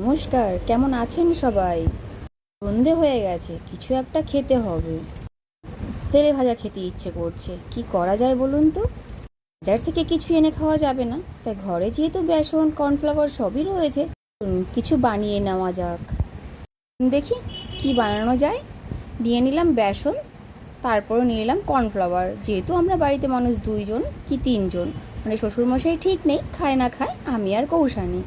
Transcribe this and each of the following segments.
নমস্কার, কেমন আছেন সবাই? সন্ধে হয়ে গেছে, কিছু একটা খেতে হবে। তেলে ভাজা খেতে ইচ্ছে করছে, কি করা যায় বলুন তো? বাজার থেকে কিছু এনে খাওয়া যাবে না। তাই ঘরে যেহেতু বেসন, কর্নফ্লাওয়ার সবই রয়েছে কিছু বানিয়ে নেওয়া যাক। দেখি কি বানানো যায়। নিয়ে নিলাম বেসন তারপরে নিয়ে নিলাম কর্নফ্লাওয়ার। যেহেতু আমরা বাড়িতে মানুষ দুইজন, কি তিনজন? মানে শ্বশুরমশাই ঠিক নেই, খায় না খায়, আমি আর কৌশানি।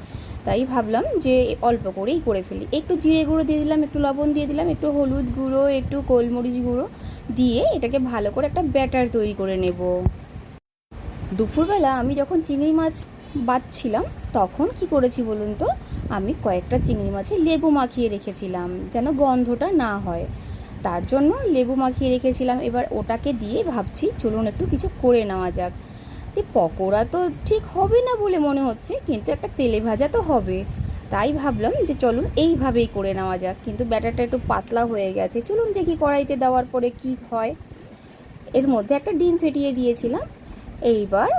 তাই ভাবলাম যে অল্প করেই করে ফেলি। একটু জিরে গুঁড়ো দিয়ে দিলাম, একটু লবণ দিয়ে দিলাম, একটু হলুদ গুঁড়ো, একটু গোলমরিচ গুঁড়ো দিয়ে এটাকে ভালো করে একটা ব্যাটার তৈরি করে নেব। দুপুরবেলা আমি যখন চিংড়ি মাছ বাছছিলাম তখন কি করেছি বলুন তো? আমি কয়েকটা চিংড়ি মাছে লেবু মাখিয়ে রেখেছিলাম যেন গন্ধটা না হয়। তার জন্য লেবু মাখিয়ে রেখেছিলাম। এবার ওটাকে দিয়ে ভাবছি, চলুন একটু কিছু করে নেওয়া যাক। তো পকোড়া তো ঠিক হবে না বলে মনে হচ্ছে, কিন্তু একটা তেলে ভাজা তো হবে। তাই ভাবলাম যে চলুন এইভাবেই করে নেওয়া যাক, কিন্তু ব্যাটারটা একটু পাতলা হয়ে গেছে। চলুন দেখি কড়াইতে দেওয়ার পরে কি হয়। এর মধ্যে একটা ডিম ফেটিয়ে দিয়েছিলাম। এইবার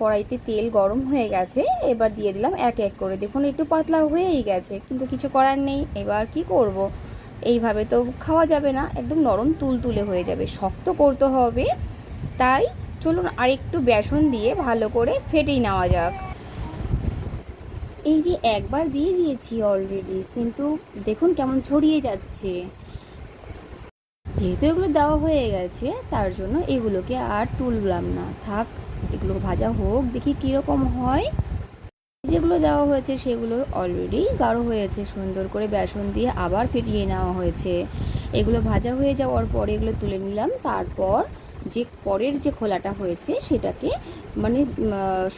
কড়াইতে তেল গরম হয়ে গেছে, এবার দিয়ে দিলাম এক এক করে। দেখুন একটু পাতলা হয়েই গেছে, কিন্তু কিছু করার নেই। এবার কি করব। এইভাবে তো খাওয়া যাবে না, একদম নরম তুলতুলে হয়ে যাবে। শক্ত করতে হবে, তাই চলুন আর একটু বেসন দিয়ে ভালো করে ফেটেই নেওয়া যাক। এই যে একবার দিয়ে দিয়েছি অলরেডি কিন্তু দেখুন কেমন ছড়িয়ে যাচ্ছে। যেহেতু এগুলো দেওয়া হয়ে গেছে, তার জন্য এগুলোকে আর তুললাম না। থাক, এগুলো ভাজা হোক, দেখি কীরকম হয়। যেগুলো দেওয়া হয়েছে, সেগুলো অলরেডি গাঢ় হয়েছে, সুন্দর করে বেসন দিয়ে আবার ফেটিয়ে নেওয়া হয়েছে। এগুলো ভাজা হয়ে যাওয়ার পরে এগুলো তুলে নিলাম, তারপর যে পরের যে খোলাটা হয়েছে সেটাকে মানে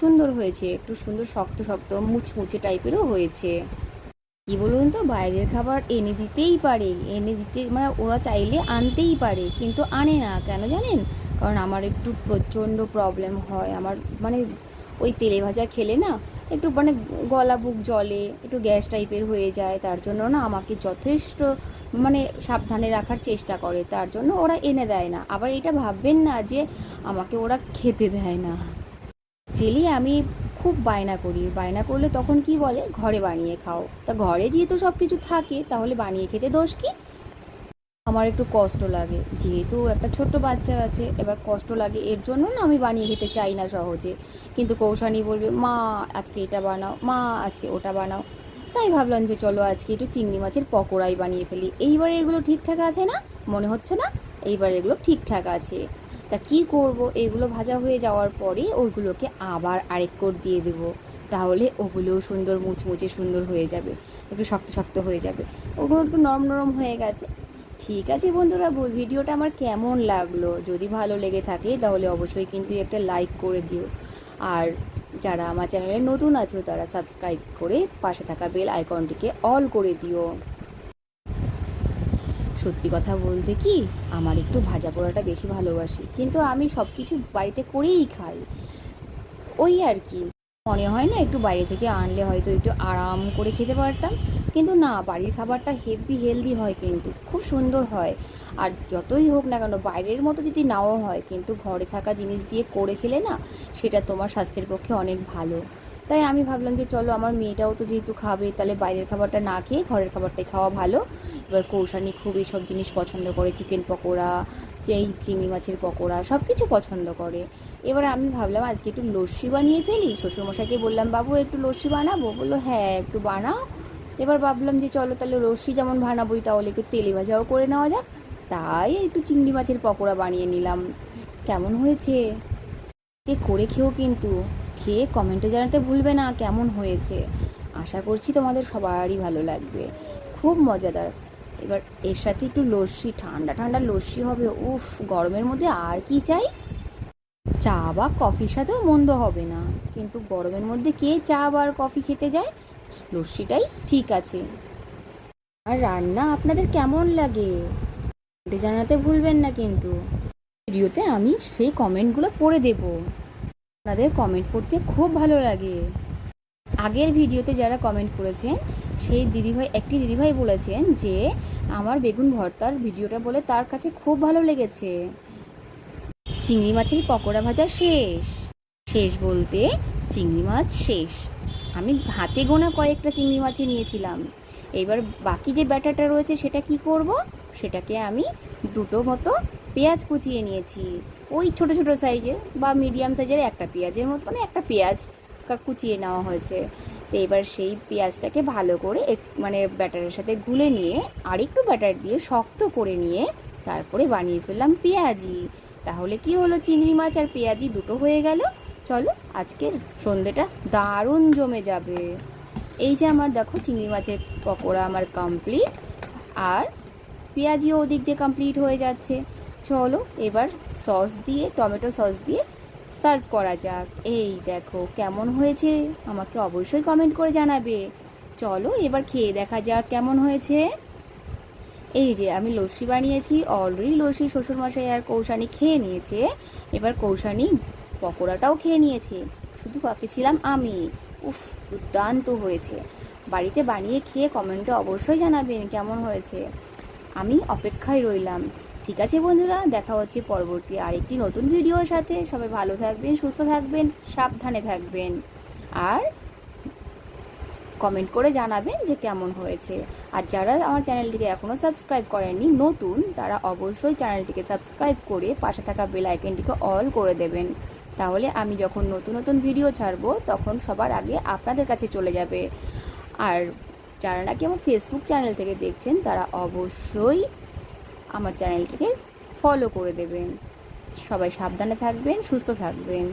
সুন্দর হয়েছে, একটু সুন্দর শক্ত শক্ত মুচমুচে টাইপেরও হয়েছে। কি বলুন তো, বাইরের খাবার এনে দিতেই পারে, এনে দিতে মানে ওরা চাইলে আনতেই পারে, কিন্তু আনে না, কেন জানেন? কারণ আমার একটু প্রচণ্ড প্রবলেম হয়, আমার মানে ওই তেলে ভাজা খেলে না একটু মানে গলা বুক জলে একটু গ্যাস টাইপের হয়ে যায়, তার জন্য না আমাকে যথেষ্ট মানে সাবধানে রাখার চেষ্টা করে, তার জন্য ওরা এনে দেয় না। আবার এটা ভাববেন না যে আমাকে ওরা খেতে দেয় না। জেলি আমি খুব বায়না করি। বায়না করলে তখন কি বলে? ঘরে বানিয়ে খাও। তা ঘরে যেহেতু সব কিছু থাকে, তাহলে বানিয়ে খেতে দোষ কি? আমার একটু কষ্ট লাগে। যেহেতু একটা ছোট্ট বাচ্চা আছে, এবার কষ্ট লাগে, এর জন্য না আমি বানিয়ে খেতে চাই না সহজে। কিন্তু কৌশানি বলবে, মা, আজকে এটা বানাও, মা, আজকে ওটা বানাও। তাই ভাবলাম যে চলো আজকে একটু চিংড়ি মাছের পকোড়াই বানিয়ে ফেলি। এইবার এগুলো ঠিকঠাক আছে না? মনে হচ্ছে না? এইবার এগুলো ঠিকঠাক আছে। তা কি করব? এগুলো ভাজা হয়ে যাওয়ার পরে ওইগুলোকে আবার আরেক কোট দিয়ে দেব। তাহলে ওগুলোও সুন্দর মুচমুচে সুন্দর হয়ে যাবে। একটু শক্ত শক্ত হয়ে যাবে। ওগুলো একটু নরম নরম হয়ে গেছে। ঠিক আছে বন্ধুরা ভিডিওটা আমার কেমন লাগল? যদি ভালো লেগে থাকে তাহলে অবশ্যই কিন্তু একটা লাইক করে দিও। আর যারা আমার চ্যানেলে নতুন আছো, তারা সাবস্ক্রাইব করে পাশে থাকা বেল আইকনটিকে অল করে দিও। সত্যি কথা বলতে কি, আমার একটু ভাজা পোড়াটা বেশি ভালোবাসি, কিন্তু আমি সব কিছু বাড়িতে করেই খাই। ওই আর কি। মনে হয় না একটু বাইরে থেকে আনলে হয়তো একটু আরাম করে খেতে পারতাম। কিন্তু না, বাড়ির খাবারটা হেভি হেলদি হয় কিন্তু, খুব সুন্দর হয়। আর যতই হোক না কেন, বাইরের মতো যদি নাও হয়, কিন্তু ঘরে থাকা জিনিস দিয়ে করে খেলে না, সেটা তোমার স্বাস্থ্যের পক্ষে অনেক ভালো। তাই আমি ভাবলাম যে চলো, আমার মেয়েটাও তো যেহেতু খাবে, তাহলে বাইরের খাবারটা না খেয়ে ঘরের খাবারটাই খাওয়া ভালো। এবার কৌশানি খুব এইসব জিনিস পছন্দ করে, চিকেন পকোড়া, যেই চিংড়ি মাছের পকোড়া সব কিছু পছন্দ করে। এবার আমি ভাবলাম, আজকে একটু লস্যি বানিয়ে ফেলি। শ্বশুরমশাইকে বললাম, বাবু, একটু লস্যি বানাবো? বলল হ্যাঁ একটু বানাও। এবার ভাবলাম যে চলো তাহলে লস্যি যেমন বানাবোই তাহলে একটু তেলে ভাজাও করে নেওয়া যাক। তাই একটু চিংড়ি মাছের পকোড়া বানিয়ে নিলাম। কেমন হয়েছে? তে করে খেও কিন্তু। খেয়ে কমেন্টে জানাতে ভুলবে না কেমন হয়েছে। আশা করছি তোমাদের সবারই ভালো লাগবে। খুব মজাদার। এবার এর সাথে একটু লস্যি, ঠান্ডা ঠান্ডা লস্যি হবে। উফ, গরমের মধ্যে আর কি চাই? চা বা কফির সাথেও মন্দ হবে না। কিন্তু গরমের মধ্যে কে চা বা কফি খেতে যায়? লস্যিটাই ঠিক আছে। আর রান্না আপনাদের কেমন লাগে? এটা জানাতে ভুলবেন না কিন্তু। ভিডিওতে আমি সেই কমেন্টগুলো পড়ে দেব। আপনাদের কমেন্ট পড়তে খুব ভালো লাগে। আগের ভিডিওতে যারা কমেন্ট করেছেন, সেই দিদিভাই, একটি দিদিভাই বলেছেন যে, আমার বেগুন ভর্তার ভিডিওটা বলে তার কাছে খুব ভালো লেগেছে। চিংড়ি মাছের পকোড়া ভাজা শেষ। শেষ বলতে চিংড়ি মাছ শেষ। আমি হাতে গোনা কয়েকটা চিংড়ি মাছই নিয়েছিলাম। এবার বাকি যে ব্যাটারটা রয়েছে সেটা কি করব? সেটাকে আমি দুটো মতো পেঁয়াজ কুচিয়ে নিয়েছি। ওই ছোট ছোট সাইজের বা মিডিয়াম সাইজের একটা পেঁয়াজের মতো মানে একটা পেঁয়াজ কুচিয়ে নেওয়া হয়েছে। তো এবার সেই পেঁয়াজটাকে ভালো করে এক মানে ব্যাটারের সাথে গুলে নিয়ে আরেকটু ব্যাটার দিয়ে শক্ত করে নিয়ে তারপরে বানিয়ে ফেললাম পেঁয়াজি। তাহলে কি হলো? চিংড়ি মাছ আর পেঁয়াজি দুটো হয়ে গেল। চলো আজকের সন্ধেটা দারুণ জমে যাবে। এই যে আমার দেখো চিংড়ি মাছের পকোড়া আমার কমপ্লিট আর পেঁয়াজিও ওদিক দিয়ে কমপ্লিট হয়ে যাচ্ছে। চলো এবার সস দিয়ে, টমেটো সস দিয়ে সার্ভ করা যাক। এই দেখো কেমন হয়েছে? আমাকে অবশ্যই কমেন্ট করে জানাবে। চলো এবার খেয়ে দেখা যাক কেমন হয়েছে। এই যে আমি লস্যি বানিয়েছি অলরেডি লস্যি শ্বশুরমশাই আর কৌশানি খেয়ে নিয়েছে। এবার কৌশানি পকোড়াটাও খেয়ে নিয়েছে। শুধু বাকি ছিলাম আমি। উফ, দুর্দান্ত হয়েছে। বাড়িতে বানিয়ে খেয়ে কমেন্টে অবশ্যই জানাবেন কেমন হয়েছে। আমি অপেক্ষায় রইলাম। ঠিক আছে বন্ধুরা, দেখা হচ্ছে পরবর্তী আরেকটি নতুন ভিডিওর সাথে। সবাই ভালো থাকবেন, সুস্থ থাকবেন, সাবধানে থাকবেন। আর কমেন্ট করে জানাবেন যে কেমন হয়েছে। আর যারা আমার চ্যানেলটিকে এখনও সাবস্ক্রাইব করেননি, নতুন, তারা অবশ্যই চ্যানেলটিকে সাবস্ক্রাইব করে পাশে থাকা বেল আইকনটিকে অল করে দেবেন। তাহলে আমি যখন নতুন নতুন ভিডিও ছাড়বো, তখন সবার আগে আপনাদের কাছে চলে যাবে। আর যারা নাকি আমার ফেসবুক চ্যানেল থেকে দেখছেন, তারা অবশ্যই আমার চ্যানেলটিকে ফলো করে দেবেন। সবাই সাবধানে থাকবেন, সুস্থ থাকবেন।